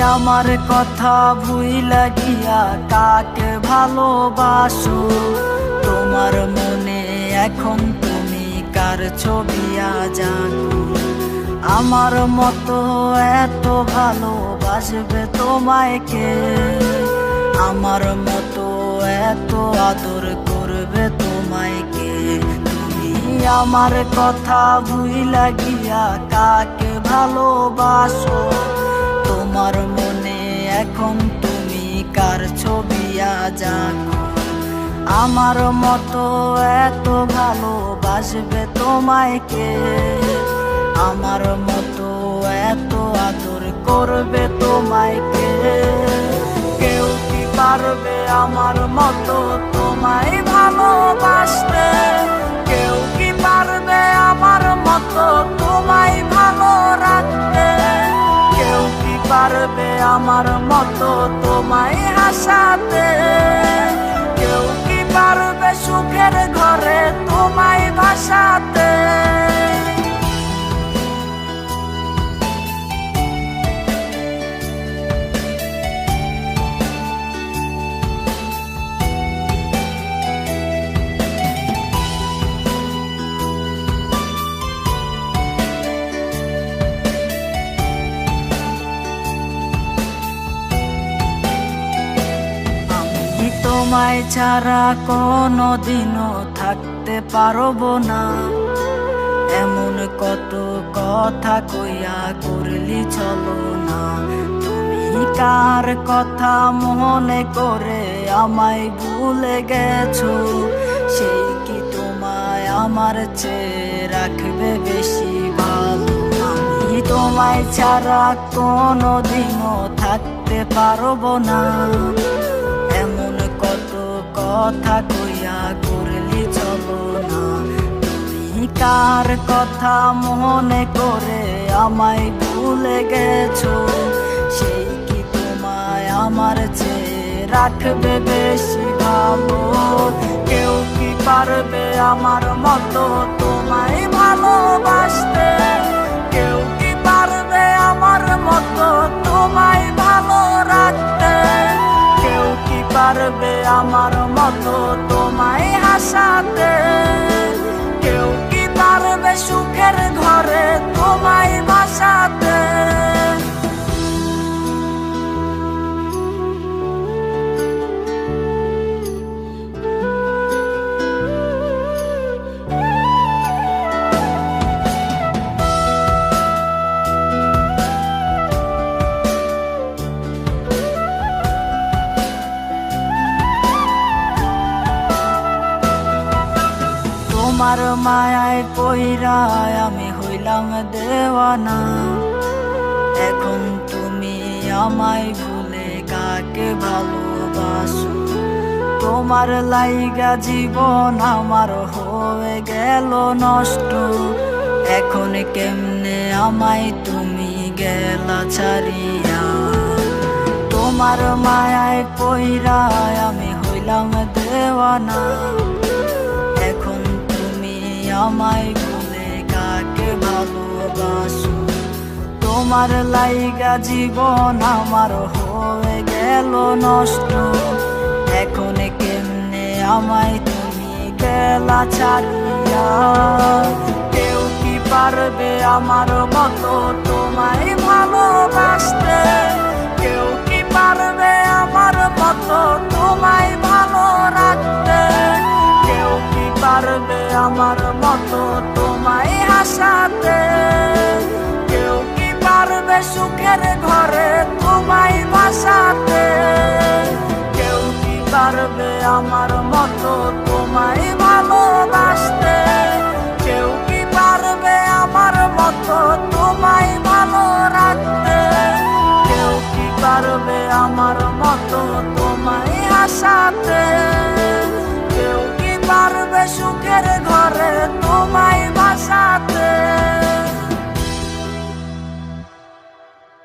আমার কথা ভুইলা গিয়া কাকে ভালোবাসো। তোমার মনে এখন তুমি কার ছবি জানো আমার মতো এত ভালোবাসবে তোমায় কে? আমার মতো এত আদর করবে তোমায় কে? তুমি আমার কথা ভুইলা গিয়া কাকে ভালোবাসো। তোমার মনে এখন তুমি কার ছবি জাগো আমার মতো এত ভালোবাসবে তোমায় কে? আমার মতো এত আদর করবে তোমায় কে? কেউ কি পারবে আমার মতো তোমায় ভালোবাসতে? আমার মতো তোমায় হাসাতে তোমায় ছাড়া কোনো দিনও থাকতে পারব না। এমন কত কথা কইয়া করলি চলো না। তুমি কার কথা মনে করে আমায় ভুলে গেছো? সেই কি তোমায় আমার চেয়ে রাখবে বেশি ভালো? আমি তোমায় ছাড়া কোনো দিনও থাকতে পারব না। কথা কইয়া করলি চলো না তুমি কার কথা মনে করে আমায় ভুলে গেছো? সেই কি তোমায় আমার চেয়ে রাখবে বেশি ভাবো? কেউ কি পারবে আমার মতো পারবে আমার মতো তোমায় হাসাতে। মায়ায় পইরায় আমি হইলাম দেওয়ানা। এখন তুমি আমায় ভুলে কাকে ভালোবাসো? তোমার লাইগা জীবন আমার হয়ে গেল নষ্ট। এখন কেমনে আমায় তুমি গেলা ছাড়িয়া? তোমার মায়ায় পইরায় আমি হইলাম দেওয়ানা। কাকে তোমার লাইগা জীবন আমার হয়ে গেল নষ্ট। এখন কেমনে আমায় তুমি গেলা ছাড়িয়া? কেউ কি পারবে আমার মতো তোমায় ভালোবাসতে? কেউ কি পারবে আমার মতো তোমায় ভালো রাখতে? আমার মতো তোমায় হাসাতে। কেউ কি পারবে সুখের ঘরে তোমায় বাসাতে কেউ কি পারবে আমার মতো